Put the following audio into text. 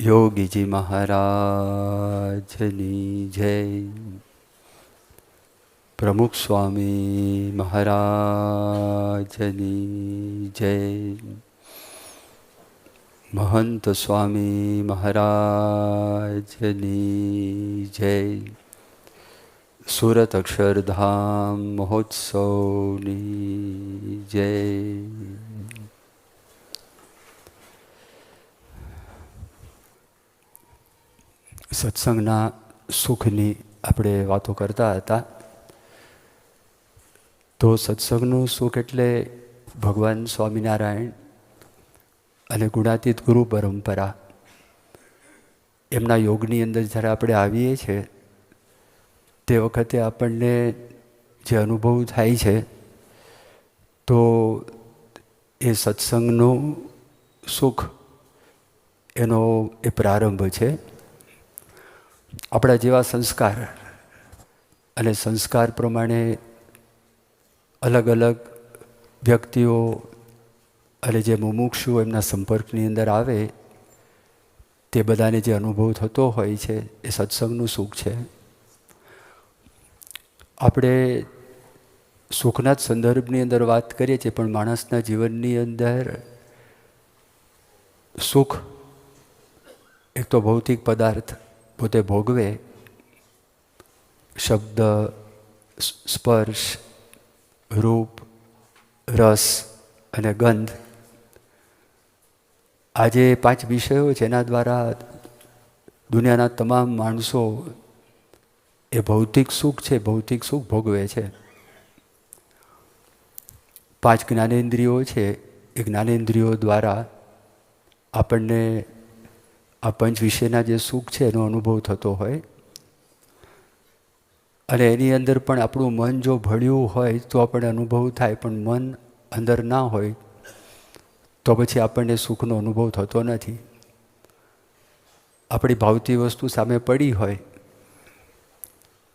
યોગીજી મહારાજની જય. પ્રમુખ સ્વામી મહારાજની જય. મહંત સ્વામી મહારાજની જય. સુરત અક્ષરધામ મહોત્સવની જય. સત્સંગના સુખની આપણે વાતો કરતા હતા. તો સત્સંગનું સુખ એટલે ભગવાન સ્વામિનારાયણ અને ગુણાતીત ગુરુ પરંપરા. એમના યોગની અંદર જ્યારે આપણે આવીએ છીએ તે વખતે આપણને જે અનુભવ થાય છે, તો એ સત્સંગનું સુખ એનો એ પ્રારંભ છે. આપણા જેવા સંસ્કાર અને સંસ્કાર પ્રમાણે અલગ અલગ વ્યક્તિઓ અને જે મુમુક્ષુ એમના સંપર્કની અંદર આવે, તે બધાને જે અનુભવ થતો હોય છે, એ સત્સંગનું સુખ છે. આપણે સુખના જ સંદર્ભની અંદર વાત કરીએ છીએ, પણ માણસના જીવનની અંદર સુખ એક તો ભૌતિક પદાર્થ પોતે ભોગવે, શબ્દ સ્પર્શ, રૂપ, રસ અને ગંધ. આજે પાંચ વિષયો એના દ્વારા દુનિયાના તમામ માણસો એ ભૌતિક સુખ છે, ભૌતિક સુખ ભોગવે છે. પાંચ જ્ઞાનેન્દ્રિયો છે, એ જ્ઞાનેન્દ્રિયો દ્વારા આપણને આ પંચ વિશેના જે સુખ છે, એનો અનુભવ થતો હોય. અને એની અંદર પણ આપણું મન જો ભળ્યું હોય, તો આપણને અનુભવ થાય, પણ મન અંદર ના હોય, તો પછી આપણને સુખનો અનુભવ થતો નથી. આપણી ભાવતી વસ્તુ સામે પડી હોય